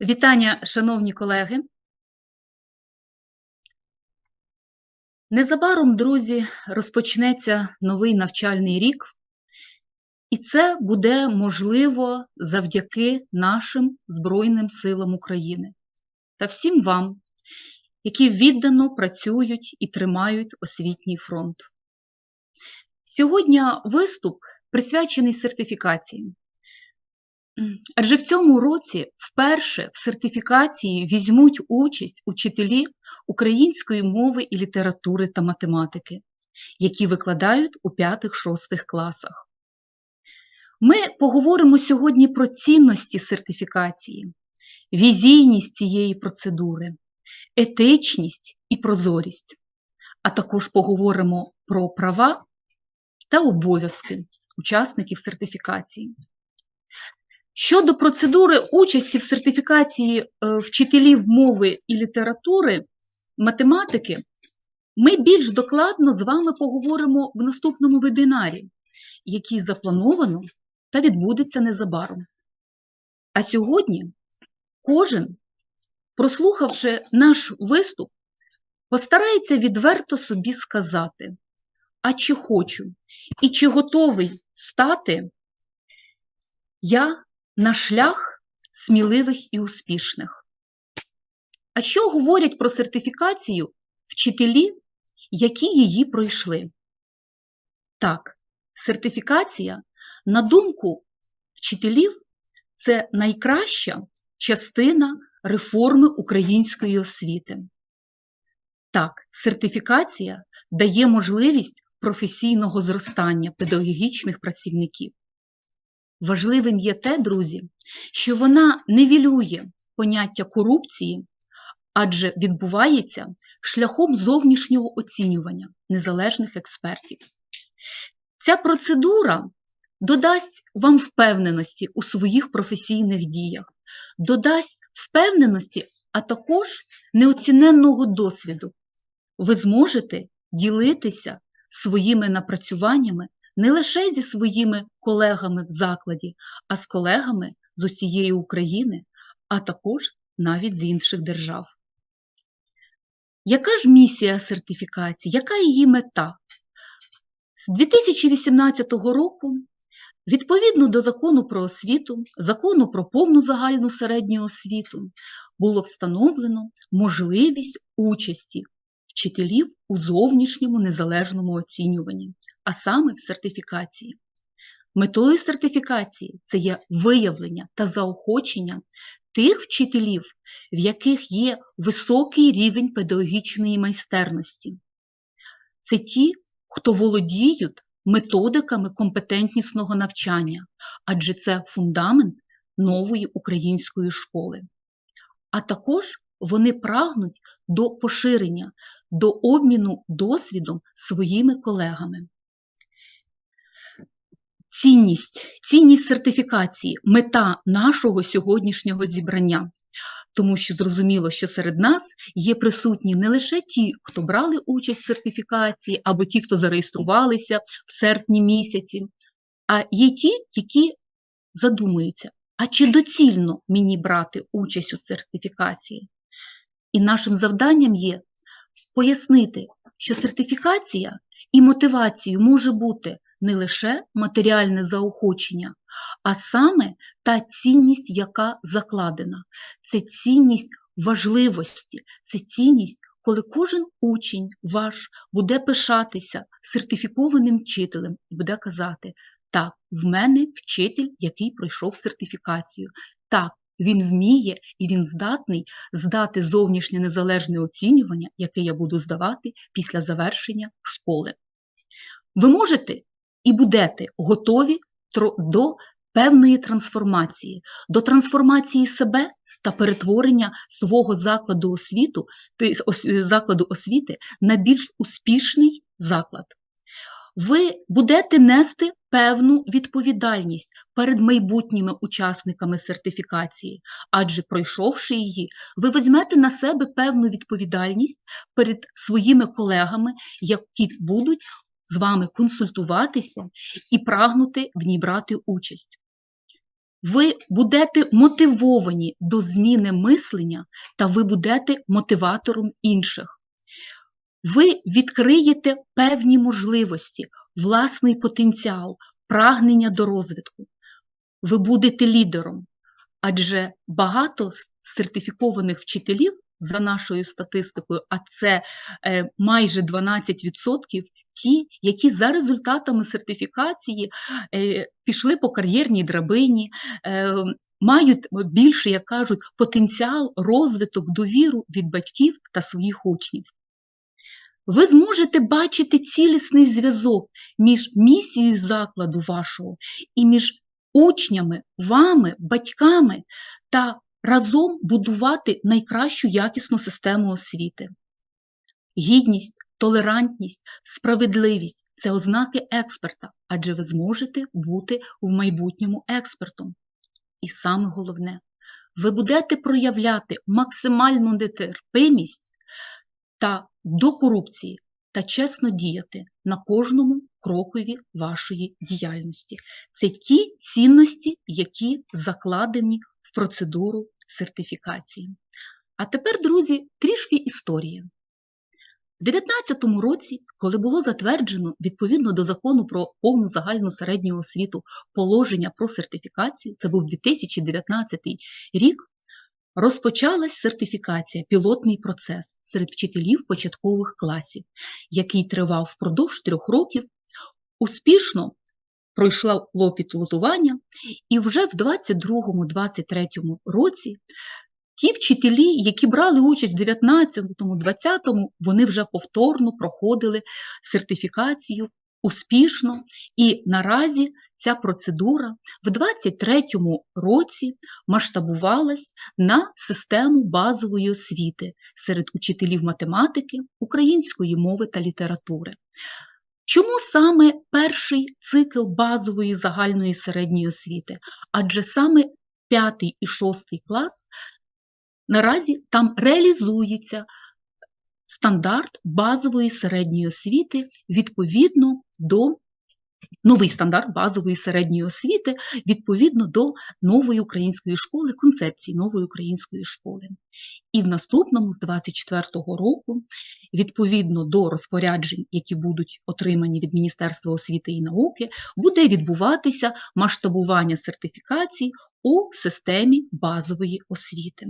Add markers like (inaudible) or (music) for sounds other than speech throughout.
Вітання, шановні колеги. Незабаром, друзі, розпочнеться новий навчальний рік, і це буде можливо завдяки нашим Збройним силам України та всім вам, які віддано працюють і тримають освітній фронт. Сьогодні виступ присвячений сертифікації. Адже в цьому році вперше в сертифікації візьмуть участь учителі української мови і літератури та математики, які викладають у 5-6 класах. Ми поговоримо сьогодні про цінності сертифікації, візійність цієї процедури, етичність і прозорість, а також поговоримо про права та обов'язки учасників сертифікації. Щодо процедури участі в сертифікації е, вчителів мови і літератури, математики, ми більш докладно з вами поговоримо в наступному вебінарі, який заплановано та відбудеться незабаром. А сьогодні кожен, прослухавши наш виступ, постарається відверто собі сказати, а чи хочу і чи готовий стати я на шлях сміливих і успішних. А що говорять про сертифікацію вчителі, які її пройшли? Так, сертифікація, на думку вчителів, це найкраща частина реформи української освіти. Так, сертифікація дає можливість професійного зростання педагогічних працівників. Важливим є те, друзі, що вона невілює поняття корупції, адже відбувається шляхом зовнішнього оцінювання незалежних експертів. Ця процедура додасть вам впевненості у своїх професійних діях, додасть впевненості, а також неоціненного досвіду. Ви зможете ділитися своїми напрацюваннями не лише зі своїми колегами в закладі, а з колегами з усієї України, а також навіть з інших держав. Яка ж місія сертифікації? Яка її мета? З 2018 року, відповідно до закону про освіту, закону про повну загальну середню освіту, було встановлено можливість участі вчителів у зовнішньому незалежному оцінюванні, а саме в сертифікації. Метою сертифікації це є виявлення та заохочення тих вчителів, в яких є високий рівень педагогічної майстерності. Це ті, хто володіють методиками компетентнісного навчання, адже це фундамент нової української школи. А також вони прагнуть до поширення, до обміну досвідом своїми колегами. Цінність, цінність сертифікації, мета нашого сьогоднішнього зібрання. Тому що зрозуміло, що серед нас є присутні не лише ті, хто брали участь в сертифікації, або ті, хто зареєструвалися в серпні місяці, а є ті, які задумуються, а чи доцільно мені брати участь у сертифікації? І нашим завданням є пояснити, що сертифікація і мотивацією може бути не лише матеріальне заохочення, а саме та цінність, яка закладена. Це цінність важливості, це цінність, коли кожен учень ваш буде пишатися сертифікованим вчителем і буде казати, так, в мене вчитель, який пройшов сертифікацію. Так, він вміє і він здатний здати зовнішнє незалежне оцінювання, яке я буду здавати після завершення школи. Ви можете і будете готові до певної трансформації, до трансформації себе та перетворення свого закладу освіту, закладу освіти на більш успішний заклад. Ви будете нести певну відповідальність перед майбутніми учасниками сертифікації, адже пройшовши її, ви візьмете на себе певну відповідальність перед своїми колегами, які будуть з вами консультуватися і прагнути в ній брати участь. ви будете мотивовані до зміни мислення та ви будете мотиватором інших. Ви відкриєте певні можливості, власний потенціал, прагнення до розвитку. Ви будете лідером, адже багато сертифікованих вчителів за нашою статистикою, а це е, майже 12%, ті, які за результатами сертифікації е, пішли по кар'єрній драбині, е, мають більше, як кажуть, потенціал, розвиток, довіру від батьків та своїх учнів. Ви зможете бачити цілісний зв'язок між місією закладу вашого і між учнями, вами, батьками та разом будувати найкращу якісну систему освіти. Гідність, толерантність, справедливість це ознаки експерта, адже ви зможете бути в майбутньому експертом. І саме головне, ви будете проявляти максимальну нетерпимість та до корупції та чесно діяти на кожному крокові вашої діяльності. Це ті цінності, які закладені в процедуру сертифікації. А тепер, друзі, трішки історії. У 2019 році, коли було затверджено відповідно до закону про повну загальну середню освіту положення про сертифікацію, це був 2019 рік, розпочалась сертифікація, пілотний процес серед вчителів початкових класів, який тривав впродовж трьох років, успішно пройшло пілотування, і вже в 2022-2023 році ті вчителі, які брали участь в 19-му, 20-му, вони вже повторно проходили сертифікацію успішно, і наразі ця процедура в 23-му році масштабувалась на систему базової освіти серед учителів математики, української мови та літератури. Чому саме перший цикл базової загальної середньої освіти? Адже саме п'ятий і шостий клас наразі там реалізується стандарт базової середньої освіти відповідно до новий стандарт базової середньої освіти відповідно до нової української школи, концепції нової української школи. І в наступному, з 24-го року, відповідно до розпоряджень, які будуть отримані від Міністерства освіти і науки, буде відбуватися масштабування сертифікацій у системі базової освіти.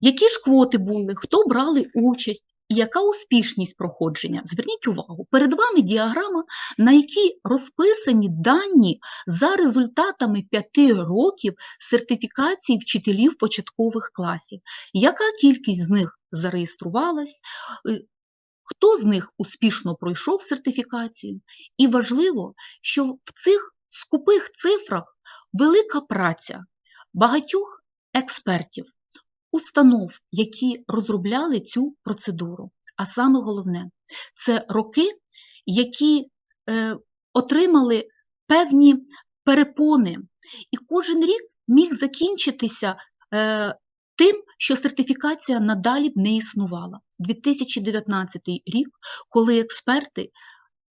Які ж квоти були, хто брали участь, яка успішність проходження? Зверніть увагу, перед вами діаграма, на якій розписані дані за результатами п'яти років сертифікації вчителів початкових класів. Яка кількість з них зареєструвалась? Е, хто з них успішно пройшов сертифікацію? І важливо, що в цих скупих цифрах велика праця багатьох експертів установ, які розробляли цю процедуру. А саме головне, це роки, які е, отримали певні перепони, і кожен рік міг закінчитися е, тим, що сертифікація надалі б не існувала. 2019 рік, коли експерти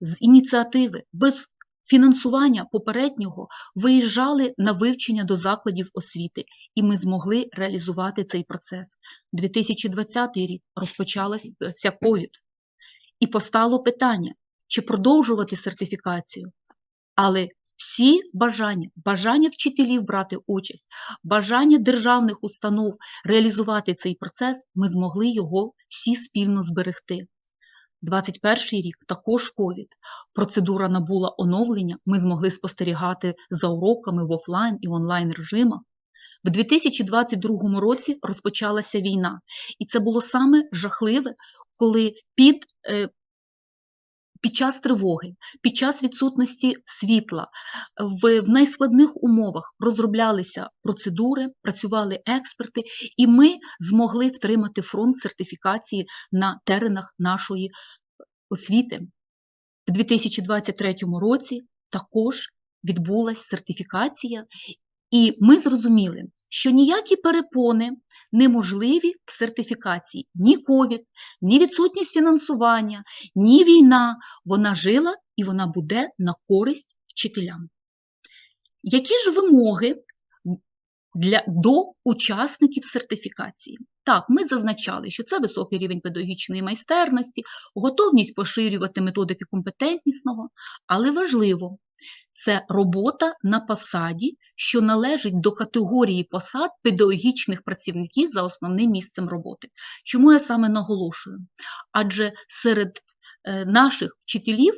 з ініціативи без фінансування попереднього виїжджали на вивчення до закладів освіти, і ми змогли реалізувати цей процес. 2020 рік розпочалася ковід, і постало питання, чи продовжувати сертифікацію. Але всі бажання, бажання вчителів брати участь, бажання державних установ реалізувати цей процес, ми змогли його всі спільно зберегти. 21 рік також ковід. Процедура набула оновлення. Ми змогли спостерігати за уроками в офлайн і онлайн режимах. В 2022 році розпочалася війна, і це було саме жахливе, коли під е, під час тривоги, під час відсутності світла, в, в найскладних умовах розроблялися процедури, працювали експерти, і ми змогли втримати фронт сертифікації на теренах нашої освіти. В 2023 році також відбулася сертифікація, і ми зрозуміли, що ніякі перепони неможливі в сертифікації ні ковід, ні відсутність фінансування, ні війна. Вона жила і вона буде на користь вчителям. Які ж вимоги для, до учасників сертифікації? Так, ми зазначали, що це високий рівень педагогічної майстерності, готовність поширювати методики компетентнісного, але важливо, це робота на посаді, що належить до категорії посад педагогічних працівників за основним місцем роботи. Чому я саме наголошую? Адже серед е, наших вчителів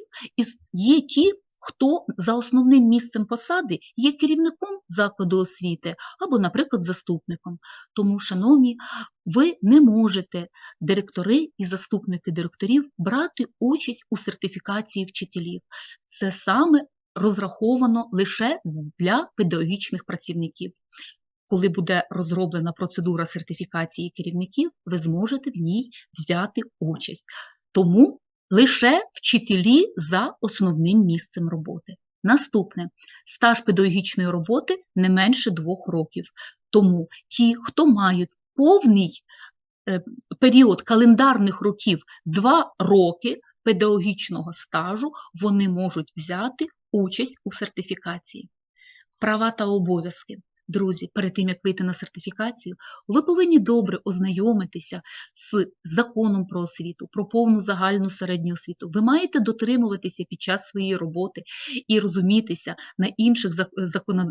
є ті, хто за основним місцем посади є керівником закладу освіти або, наприклад, заступником. Тому, шановні, ви не можете, директори і заступники директорів, брати участь у сертифікації вчителів. Це саме розраховано лише для педагогічних працівників. Коли буде розроблена процедура сертифікації керівників, ви зможете в ній взяти участь. Тому лише вчителі за основним місцем роботи. Наступне стаж педагогічної роботи не менше двох років. Тому ті, хто мають повний е, період календарних років два роки педагогічного стажу, вони можуть взяти участь у сертифікації. Права та обов'язки. Друзі, перед тим як вийти на сертифікацію, ви повинні добре ознайомитися з законом про освіту, про повну загальну середню освіту. Ви маєте дотримуватися під час своєї роботи і розумітися на інших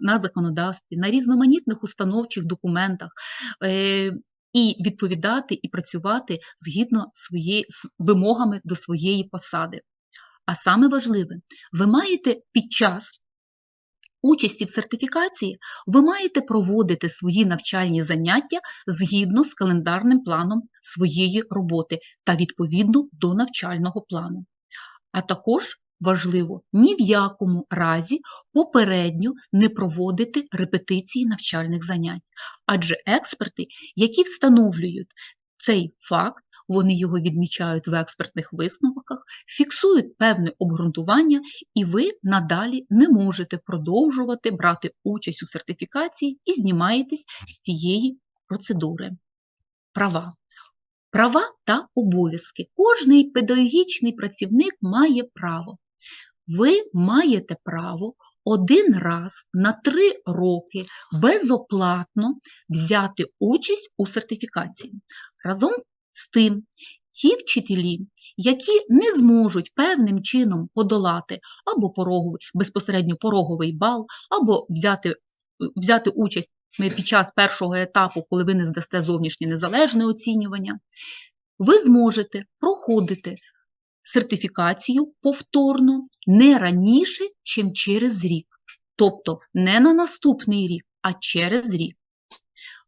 на законодавстві, на різноманітних установчих документах. е, І відповідати і працювати згідно своєї з вимогами до своєї посади. А саме важливе, ви маєте під час участі в сертифікації, ви маєте проводити свої навчальні заняття згідно з календарним планом своєї роботи та відповідно до навчального плану. А також важливо ні в якому разі попередньо не проводити репетиції навчальних занять, адже експерти, які встановлюють цей факт, вони його відмічають в експертних висновках, фіксують певне обґрунтування, і ви надалі не можете продовжувати брати участь у сертифікації і знімаєтесь з цієї процедури. Права. Права та обов'язки. Кожний педагогічний працівник має право. Ви маєте право один раз на три роки безоплатно взяти участь у сертифікації. Разом з тим, ті вчителі, які не зможуть певним чином подолати або пороговий, безпосередньо пороговий бал, або взяти, взяти участь під час першого етапу, коли ви не здасте зовнішнє незалежне оцінювання, ви зможете проходити сертифікацію повторно не раніше, ніж через рік. Тобто не на наступний рік, а через рік.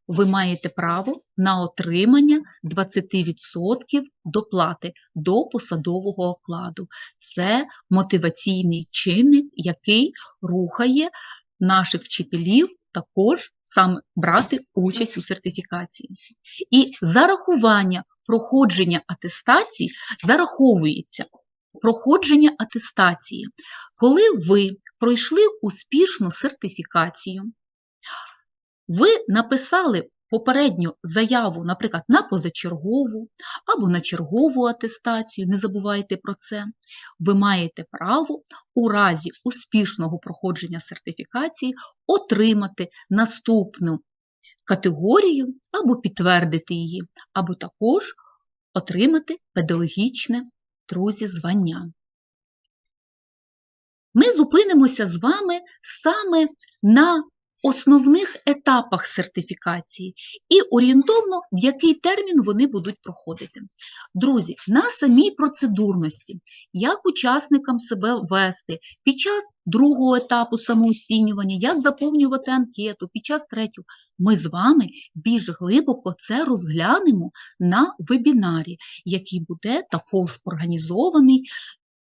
Ви маєте право на отримання 20% доплати до посадового окладу. Це мотиваційний чинник, який рухає наших вчителів також саме брати участь у сертифікації. І зарахування проходження атестації зараховується. Проходження атестації. Коли ви пройшли успішну сертифікацію, ви написали попередню заяву, наприклад, на позачергову або на чергову атестацію, не забувайте про це, ви маєте право у разі успішного проходження сертифікації отримати наступну категорію або підтвердити її, або також отримати педагогічне друзі звання. Ми зупинимося з вами саме на основних етапах сертифікації і орієнтовно, в який термін вони будуть проходити. Друзі, на самій процедурності, як учасникам себе ввести під час другого етапу самооцінювання, як заповнювати анкету, під час третього, ми з вами більш глибоко це розглянемо на вебінарі, який буде також організований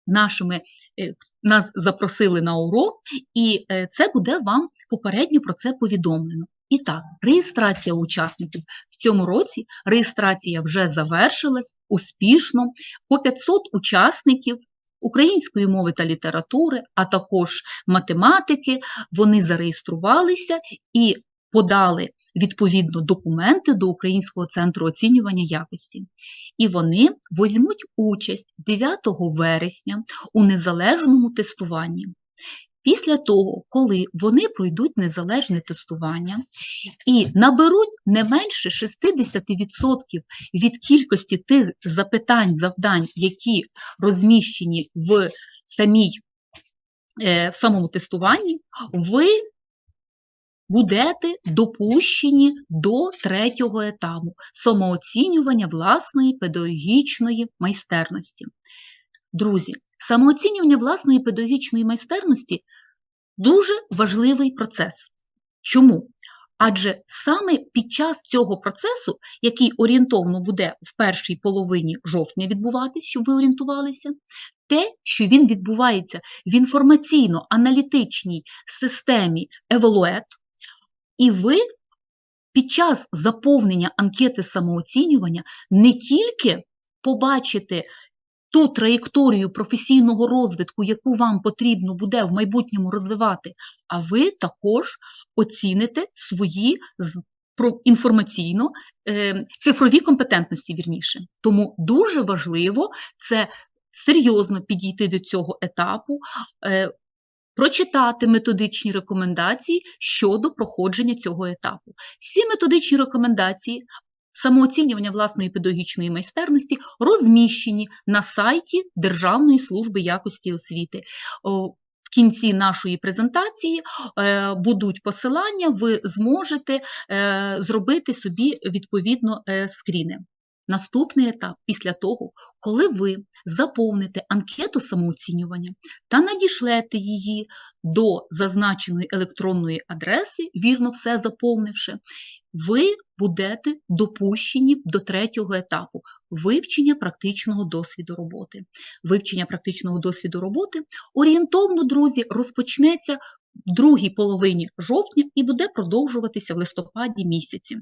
нашими е, нас запросили на урок, і е, це буде вам попередньо про це повідомлено. І так, реєстрація учасників в цьому році реєстрація вже завершилась успішно. По 500 учасників української мови та літератури, а також математики, вони зареєструвалися і подали відповідно документи до Українського центру оцінювання якості. І вони візьмуть участь 9 вересня у незалежному тестуванні. Після того, коли вони пройдуть незалежне тестування і наберуть не менше 60% від кількості тих запитань, завдань, які розміщені в самій е, в самому тестуванні, ви будете допущені до третього етапу самооцінювання власної педагогічної майстерності. Друзі, самооцінювання власної педагогічної майстерності дуже важливий процес. Чому? Адже саме під час цього процесу, який орієнтовно буде в першій половині жовтня відбуватись, щоб ви орієнтувалися, те, що він відбувається в інформаційно-аналітичній системі Evaluate, і ви під час заповнення анкети самооцінювання не тільки побачите ту траєкторію професійного розвитку, яку вам потрібно буде в майбутньому розвивати, а ви також оціните свої інформаційно е, цифрові компетентності вірніше. Тому дуже важливо це серйозно підійти до цього етапу. Прочитати методичні рекомендації щодо проходження цього етапу. Всі методичні рекомендації самооцінювання власної педагогічної майстерності розміщені на сайті Державної служби якості освіти. В кінці нашої презентації е, будуть посилання, ви зможете е, зробити собі відповідно е, скріни. Наступний етап після того, коли ви заповните анкету самооцінювання та надішлете її до зазначеної електронної адреси, вірно все заповнивши, ви будете допущені до третього етапу вивчення практичного досвіду роботи. Вивчення практичного досвіду роботи орієнтовно, друзі, розпочнеться в другій половині жовтня і буде продовжуватися в листопаді місяці.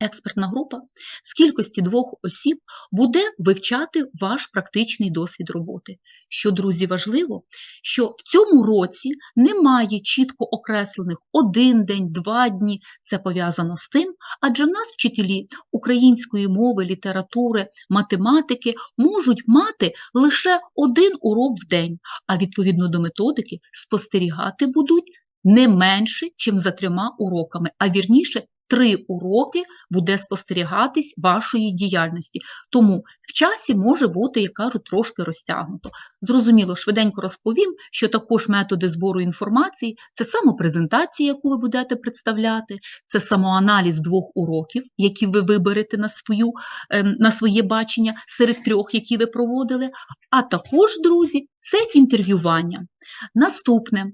Експертна група з кількості двох осіб буде вивчати ваш практичний досвід роботи. Що, друзі, важливо, що в цьому році немає чітко окреслених один день, два дні. Це пов'язано з тим, адже в нас вчителі української мови, літератури, математики можуть мати лише один урок в день, а відповідно до методики спостерігати будуть не менше, ніж за трьома уроками, а вірніше три уроки буде спостерігатись вашої діяльності. Тому в часі може бути, як кажуть, трошки розтягнуто. Зрозуміло, швиденько розповім, що також методи збору інформації це самопрезентація, яку ви будете представляти, це самоаналіз двох уроків, які ви виберете на свою, ем, на своє бачення серед трьох, які ви проводили. А також, друзі, це інтерв'ювання. Наступне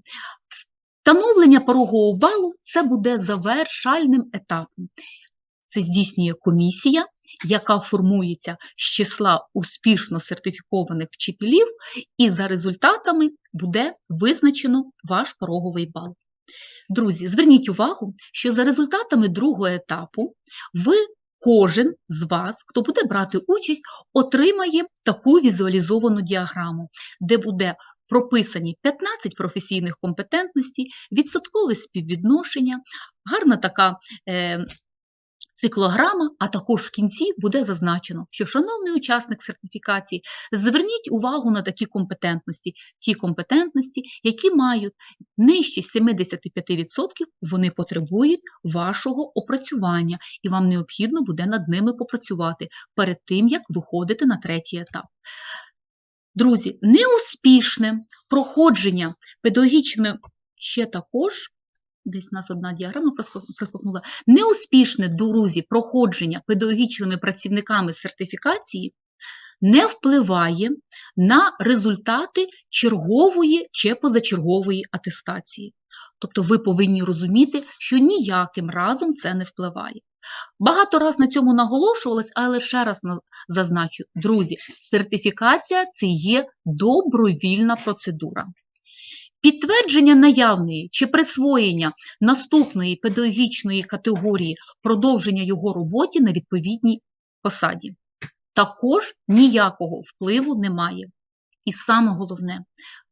Встановлення порогового балу це буде завершальним етапом. Це здійснює комісія, яка формується з числа успішно сертифікованих вчителів, і за результатами буде визначено ваш пороговий бал. Друзі, зверніть увагу, що за результатами другого етапу ви кожен з вас, хто буде брати участь, отримає таку візуалізовану діаграму, де буде прописані 15 професійних компетентностей, відсоткове співвідношення, гарна така. Е, Циклограма, а також в кінці буде зазначено, що, шановний учасник сертифікації, зверніть увагу на такі компетентності, ті компетентності, які мають нижче 75%, вони потребують вашого опрацювання, і вам необхідно буде над ними попрацювати перед тим, як виходити на третій етап. Друзі, неуспішне проходження педагогічними ще також, десь у нас одна діаграма проскокнула, неуспішне, друзі, проходження педагогічними працівниками сертифікації не впливає на результати чергової чи позачергової атестації. Тобто ви повинні розуміти, що ніяким разом це не впливає. Багато раз на цьому наголошувалось, але ще раз зазначу, друзі, сертифікація це є добровільна процедура. Підтвердження наявної чи присвоєння наступної педагогічної категорії продовження його роботі на відповідній посаді. Також ніякого впливу немає. І саме головне,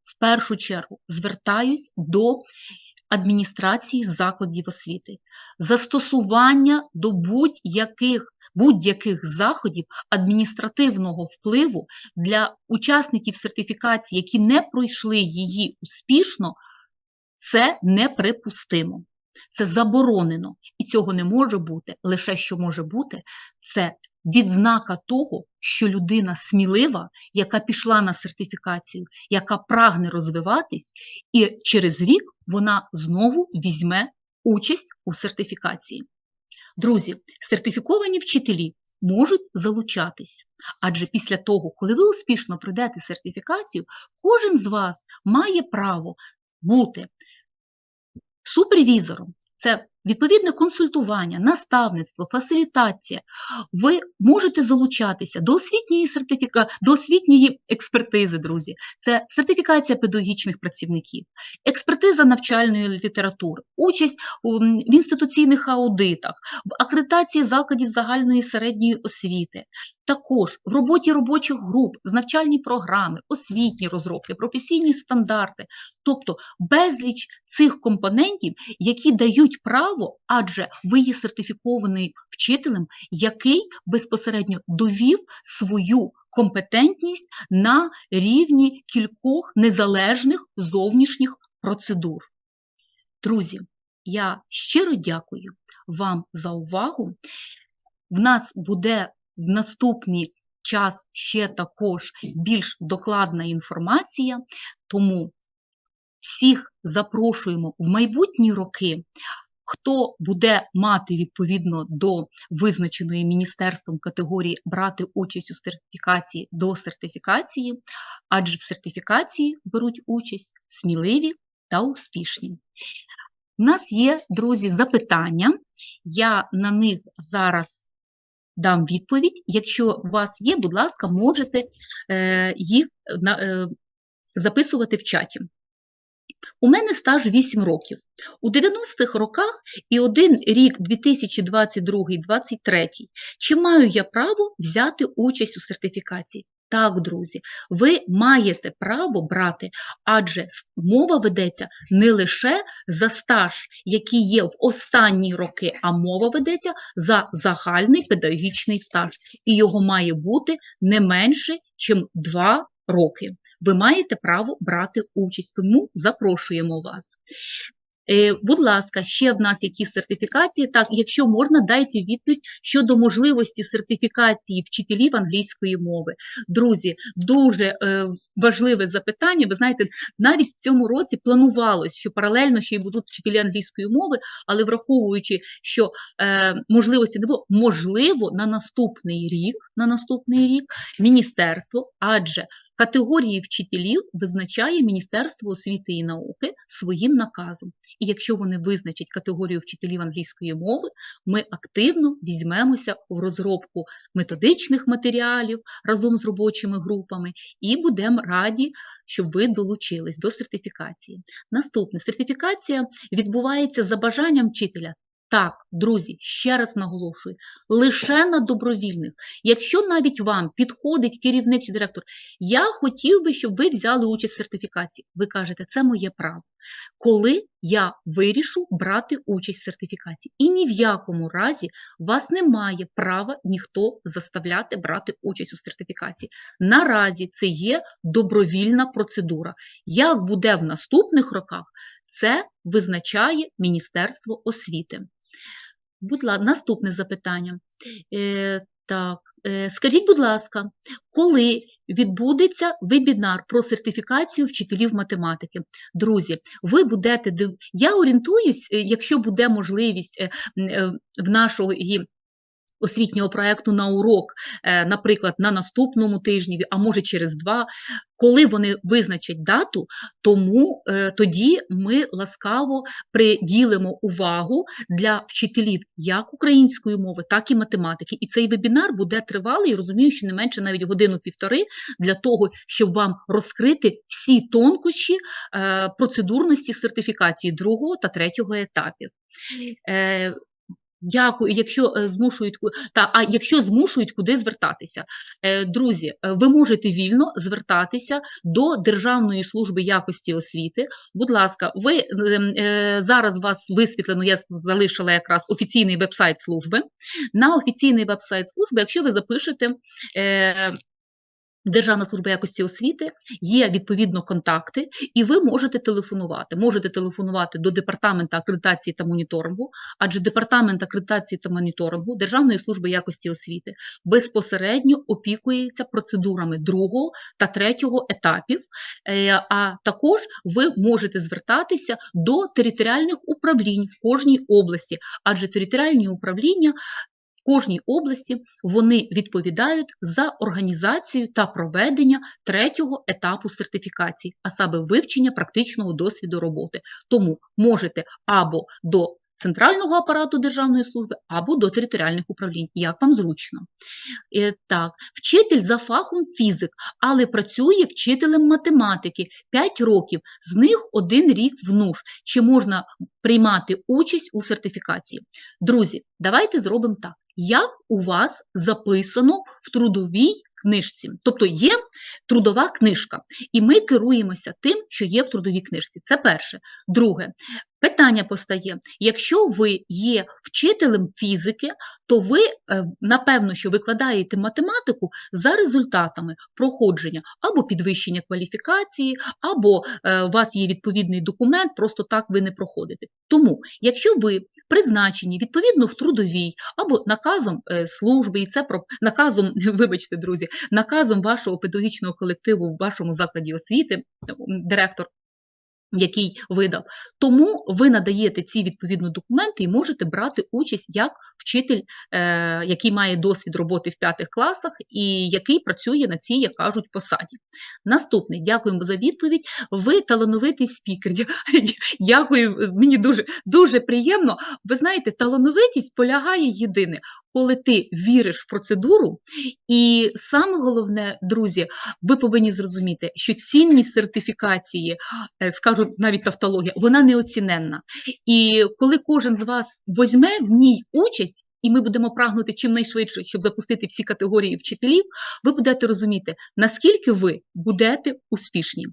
в першу чергу звертаюсь до адміністрації закладів освіти, застосування до будь-яких будь-яких заходів адміністративного впливу для учасників сертифікації, які не пройшли її успішно, Це неприпустимо. Це заборонено, і цього не може бути. Лише що може бути, це відзнака того, що людина смілива, яка пішла на сертифікацію, яка прагне розвиватись, і через рік вона знову візьме участь у сертифікації. Друзі, сертифіковані вчителі можуть залучатись, адже після того, коли ви успішно пройдете сертифікацію, кожен з вас має право бути супервізором. Це відповідне консультування, наставництво, фасилітація. Ви можете залучатися до освітньої сертифіка... до освітньої експертизи, друзі. Це сертифікація педагогічних працівників, експертиза навчальної літератури, участь в інституційних аудитах, в акредитації закладів загальної середньої освіти, також в роботі робочих груп, з навчальні програми, освітні розробки, професійні стандарти, тобто безліч цих компонентів, які дають право, адже ви є сертифікований вчителем, який безпосередньо довів свою компетентність на рівні кількох незалежних зовнішніх процедур. Друзі, я щиро дякую вам за увагу. В нас буде в наступний час ще також більш докладна інформація, тому всіх запрошуємо в майбутні роки. Хто буде мати відповідно до визначеної міністерством категорії брати участь у сертифікації до сертифікації, адже в сертифікації беруть участь сміливі та успішні. У нас є, друзі, запитання. Я на них зараз дам відповідь. Якщо у вас є, будь ласка, можете е, їх е, записувати в чаті. У мене стаж 8 років. У 90-х роках і один рік 2022-2023. Чи маю я право взяти участь у сертифікації? Так, друзі, ви маєте право брати, адже мова ведеться не лише за стаж, який є в останні роки, а мова ведеться за загальний педагогічний стаж. І його має бути не менше, ніж 2 роки. Ви маєте право брати участь, тому запрошуємо вас. Е, будь ласка, ще в нас якісь сертифікації. Так, якщо можна, дайте відповідь щодо можливості сертифікації вчителів англійської мови. Друзі, дуже е, важливе запитання. Ви знаєте, навіть в цьому році планувалось, що паралельно ще й будуть вчителі англійської мови, але враховуючи, що е, можливості не було, можливо, на наступний рік, на наступний рік міністерство, адже Категорії вчителів визначає Міністерство освіти і науки своїм наказом. І якщо вони визначать категорію вчителів англійської мови, ми активно візьмемося в розробку методичних матеріалів разом з робочими групами і будемо раді, щоб ви долучились до сертифікації. Наступне сертифікація відбувається за бажанням вчителя так, друзі, ще раз наголошую, лише на добровільних. Якщо навіть вам підходить керівник чи директор, я хотів би, щоб ви взяли участь в сертифікації. Ви кажете, це моє право. Коли я вирішу брати участь в сертифікації. І ні в якому разі вас не має права ніхто заставляти брати участь у сертифікації. Наразі це є добровільна процедура. Як буде в наступних роках, це визначає Міністерство освіти. Будь ласка, наступне запитання. Е, Так, е, скажіть, будь ласка, коли відбудеться вебінар про сертифікацію вчителів математики? Друзі, ви будете я орієнтуюсь, е, якщо буде можливість е, в нашого освітнього проєкту на урок, е, наприклад, на наступному тижні, а може через два, коли вони визначать дату, тому е, тоді ми ласкаво приділимо увагу для вчителів як української мови, так і математики. І цей вебінар буде тривалий, розумію, що не менше навіть годину-півтори, для того, щоб вам розкрити всі тонкощі е, процедурності сертифікації другого та третього етапів. Дякую, якщо е, змушують та а якщо змушують куди звертатися, е, друзі, е, ви можете вільно звертатися до Державної служби якості освіти. Будь ласка, ви зараз вас висвітлено. Я залишила якраз офіційний веб-сайт служби. На офіційний веб-сайт служби, якщо ви запишете Державна служба якості освіти є відповідно контакти, і ви можете телефонувати. Можете телефонувати до департаменту акредитації та моніторингу, адже департамент акредитації та моніторингу Державної служби якості освіти безпосередньо опікується процедурами другого та третього етапів. Е, А також ви можете звертатися до територіальних управлінь в кожній області, адже територіальні управління кожній області вони відповідають за організацію та проведення третього етапу сертифікації, а саме вивчення практичного досвіду роботи. Тому можете або до центрального апарату державної служби, або до територіальних управлінь, як вам зручно. Е, Так, вчитель за фахом фізик, але працює вчителем математики 5 років, з них один рік в. Чи можна приймати участь у сертифікації? Друзі, давайте зробимо так. Як у вас записано в трудовій книжці? Тобто є трудова книжка, і ми керуємося тим, що є в трудовій книжці. Це перше. Друге, питання постає: якщо ви є вчителем фізики, то ви е, напевно, що викладаєте математику за результатами проходження або підвищення кваліфікації, або е, у вас є відповідний документ, просто так ви не проходите. Тому, якщо ви призначені відповідно в трудовій або наказом е, служби, і це про наказом, (laughs) вибачте, друзі, наказом вашого педагогічного колективу в вашому закладі освіти, директор. Який видав, тому ви надаєте ці відповідні документи і можете брати участь як вчитель, е, який має досвід роботи в п'ятих класах і який працює на цій, як кажуть, посаді. Наступний, дякуємо за відповідь. Ви талановитий спікер. Дякую, мені дуже, дуже приємно. Ви знаєте, талановитість полягає єдине, коли ти віриш в процедуру, і саме головне, друзі, ви повинні зрозуміти, що цінність сертифікації, е, скажу навіть тавтологія, вона неоціненна. І коли кожен з вас візьме в ній участь, і ми будемо прагнути чим найшвидше, щоб запустити всі категорії вчителів, ви будете розуміти, наскільки ви будете успішні.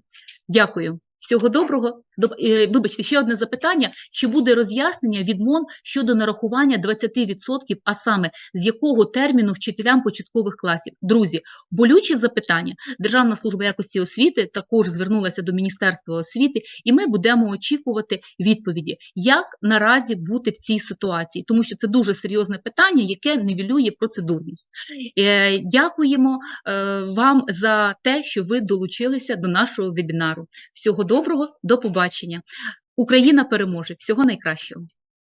Дякую. Всього доброго. Е, Вибачте, ще одне запитання: чи буде роз'яснення від МОН щодо нарахування 20%, а саме з якого терміну вчителям початкових класів? Друзі, болюче запитання. Державна служба якості освіти також звернулася до Міністерства освіти, і ми будемо очікувати відповіді, як наразі бути в цій ситуації, тому що це дуже серйозне питання, яке нівелює процедурність. Е, Дякуємо е, вам за те, що ви долучилися до нашого вебінару. Всього доброго, до побачення. Україна переможе. Всього найкращого.